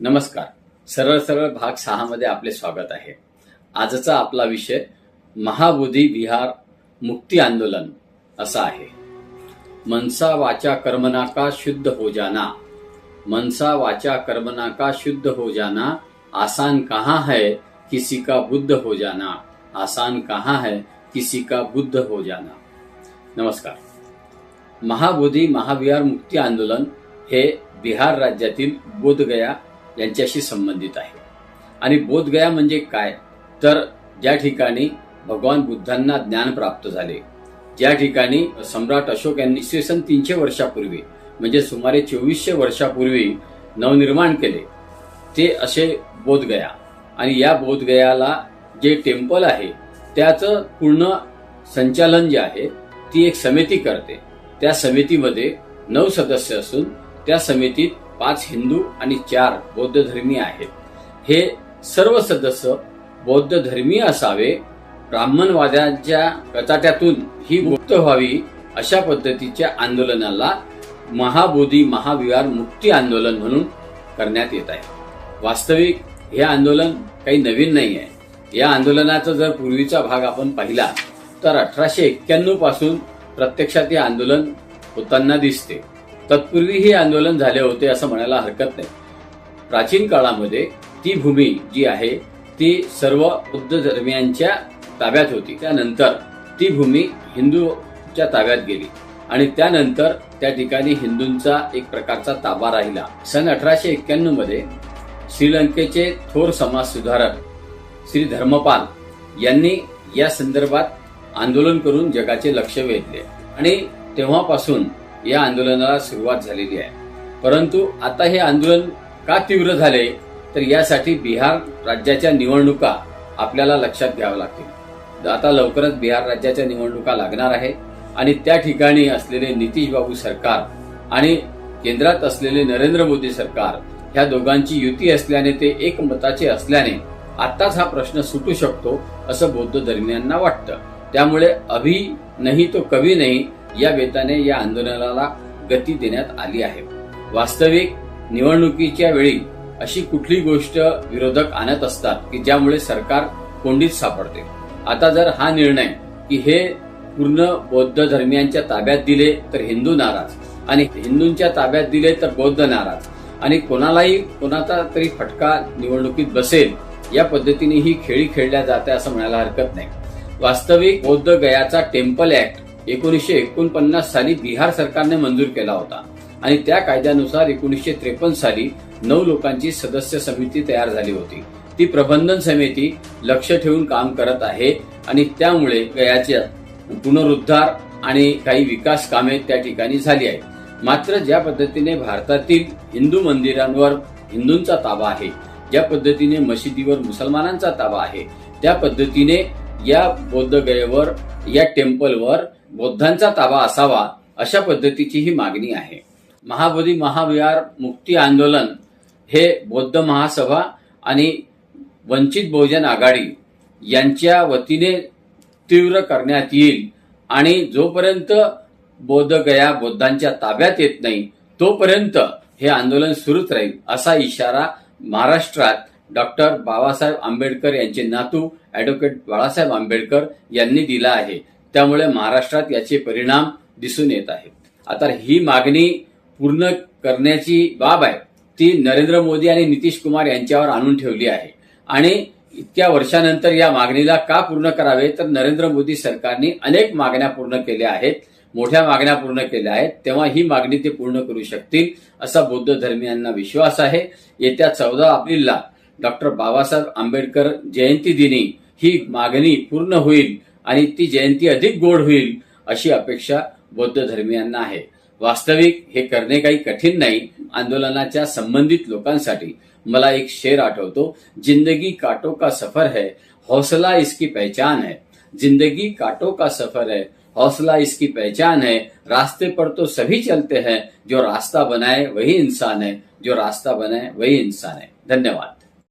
नमस्कार. सरळ सरळ भाग सहा मध्ये आपले स्वागत आहे. आजचा आपला विषय महाबोधी विहार मुक्ती आंदोलन असा आहे. मनसा वाचा कर्मनाका शुद्ध हो जाना. मनसा वाचा कर्मनाका शुद्ध हो जाना. आसान कहाँ है किसी का बुद्ध हो जाना. आसान कहाँ है किसी का बुद्ध हो जाना. नमस्कार. महाबोधी महाविहार मुक्ती आंदोलन हे बिहार राज्यातील बोधगया यांच्याशी संबंधित आहे. आणि बोधगया म्हणजे काय? तर ज्या ठिकाणी भगवान बुद्धांना ज्ञान प्राप्त झाले ज्या ठिकाणी सम्राट अशोक यांनी इसवी सन तीनशे वर्षापूर्वी म्हणजे सुमारे चोवीसशे वर्षापूर्वी नवनिर्माण केले ते असे बोधगया. आणि या बोधगयाला जे टेम्पल आहे त्याचं पूर्ण संचालन जे आहे ती एक समिती करते. त्या समितीमध्ये नऊ सदस्य असून त्या समितीत पाच हिंदू आणि चार बौद्ध धर्मीय आहेत. हे सर्व सदस्य बौद्ध धर्मीय असावे. ब्राह्मणवाद्यांच्या कचाट्यातून ही मुक्त व्हावी अशा पद्धतीच्या आंदोलनाला महाबोधी महाविहार मुक्ती आंदोलन म्हणून करण्यात येत आहे. वास्तविक हे आंदोलन काही नवीन नाही आहे. या आंदोलनाचा जर पूर्वीचा भाग आपण पाहिला तर अठराशे एक्क्याण्णवपासून प्रत्यक्षात हे आंदोलन होताना दिसते. तत्पूर्वी हे आंदोलन झाले होते असं म्हणायला हरकत नाही. प्राचीन काळामध्ये ती भूमी जी आहे ती सर्व बुद्ध धर्मियांच्या ताब्यात होती. त्यानंतर ती भूमी हिंदूच्या ताब्यात गेली आणि त्यानंतर त्या ठिकाणी हिंदूंचा एक प्रकारचा ताबा राहिला. सन अठराशे एक्क्याण्णवमध्ये श्रीलंकेचे थोर समाज सुधारक श्री धर्मपाल यांनी या संदर्भात आंदोलन करून जगाचे लक्ष वेधले आणि तेव्हापासून या आंदोलनाला सुरुवात झालेली आहे. परंतु आता हे आंदोलन का तीव्र झाले तर यासाठी बिहार राज्याच्या निवडणुका आपल्याला लक्षात घ्याव्या लागतील. आता लवकरच बिहार राज्याच्या निवडणुका लागणार आहे आणि त्या ठिकाणी असलेले नितीश बाबू सरकार आणि केंद्रात असलेले नरेंद्र मोदी सरकार ह्या दोघांची युती असल्याने ते एकमताचे असल्याने आताच हा प्रश्न सुटू शकतो असं बौद्ध धर्मियांना वाटतं. त्यामुळे अभि नाही तो कवी नाही या बेताने या आंदोलनाला गती देण्यात आली आहे. वास्तविक निवडणुकीच्या वेळी अशी कुठली गोष्ट विरोधक आणत असतात की ज्यामुळे सरकार कोंडीत सापडते? आता जर हा निर्णय की हे पूर्ण बौद्ध धर्मियांच्या ताब्यात दिले तर हिंदू नाराज आणि हिंदूंच्या ताब्यात दिले तर बौद्ध नाराज आणि कोणालाही कोणाचा तरी फटका निवडणुकीत बसेल या पद्धतीने ही खेळी खेळल्या जाते असं म्हणायला हरकत नाही. वास्तविक बौद्ध गयाचा टेम्पल ऍक्ट एकोणीसशे एकोणपन्नास साली बिहार सरकारने मंजूर केला होता. आणि त्या कायद्यानुसार एकोणीसशे त्रेपन्न साली नऊ लोकांची सदस्य समिती तयार झाली होती. ती प्रबंधन समिती लक्ष ठेवून काम करत आहे आणि त्यामुळे गयाचे पुनरुद्धार आणि काही विकास कामे त्या ठिकाणी झाली आहेत. मात्र ज्या पद्धतीने भारतातील हिंदू मंदिरांवर हिंदूंचा ताबा आहे ज्या पद्धतीने मशिदीवर मुसलमानांचा ताबा आहे त्या पद्धतीने या बौद्ध गयेवर या टेम्पलवर बौद्धांचा ताबा असावा अशा पद्धतीची ही मागणी आहे. महाबोधी महाविहार मुक्ती आंदोलन हे बौद्ध महासभा आणि वंचित बहुजन आघाडी यांच्या वतीने तीव्र करण्यात येईल आणि जोपर्यंत बौद्ध गया बौद्धांच्या ताब्यात येत नाही तोपर्यंत हे आंदोलन सुरूच राहील असा इशारा महाराष्ट्रात डॉक्टर बाबासाहेब आंबेडकर यांचे नातू ॲडव्होकेट बाळासाहेब आंबेडकर यांनी दिला आहे. त्यामुळे महाराष्ट्रात याचे परिणाम दिसून येत आहेत. आता ही मागणी पूर्ण करण्याची बाब आहे ती नरेंद्र मोदी आणि नितीश कुमार यांच्यावर आणून ठेवली आहे. आणि इतक्या वर्षानंतर या मागणीला का पूर्ण करावे तर नरेंद्र मोदी सरकारने अनेक मागण्या पूर्ण केल्या आहेत मोठ्या मागण्या पूर्ण केल्या आहेत तेव्हा ही मागणी ते पूर्ण करू शकतील असा बौद्ध धर्मियांना विश्वास आहे. येत्या चौदा एप्रिलला डॉक्टर बाबासाहेब आंबेडकर जयंती दिनी ही मागणी पूर्ण होईल आणि ती जयंती अधिक गोड होईल अशी अपेक्षा बौद्ध धर्मियांना आहे. वास्तविक हे करणे काही कठीण नाही, आंदोलनाच्या संबंधित लोकांसाठी. मला एक शेर आठवतो, ज़िंदगी काटो का सफ़र है, हौसला इसकी पहचान है. ज़िंदगी काटो का सफ़र है, हौसला इसकी पहचान है. रास्ते पर तो सभी चलते हैं, जो रास्ता बनाए वही इंसान है, जो रास्ता बनाए वही इंसान है. धन्यवाद.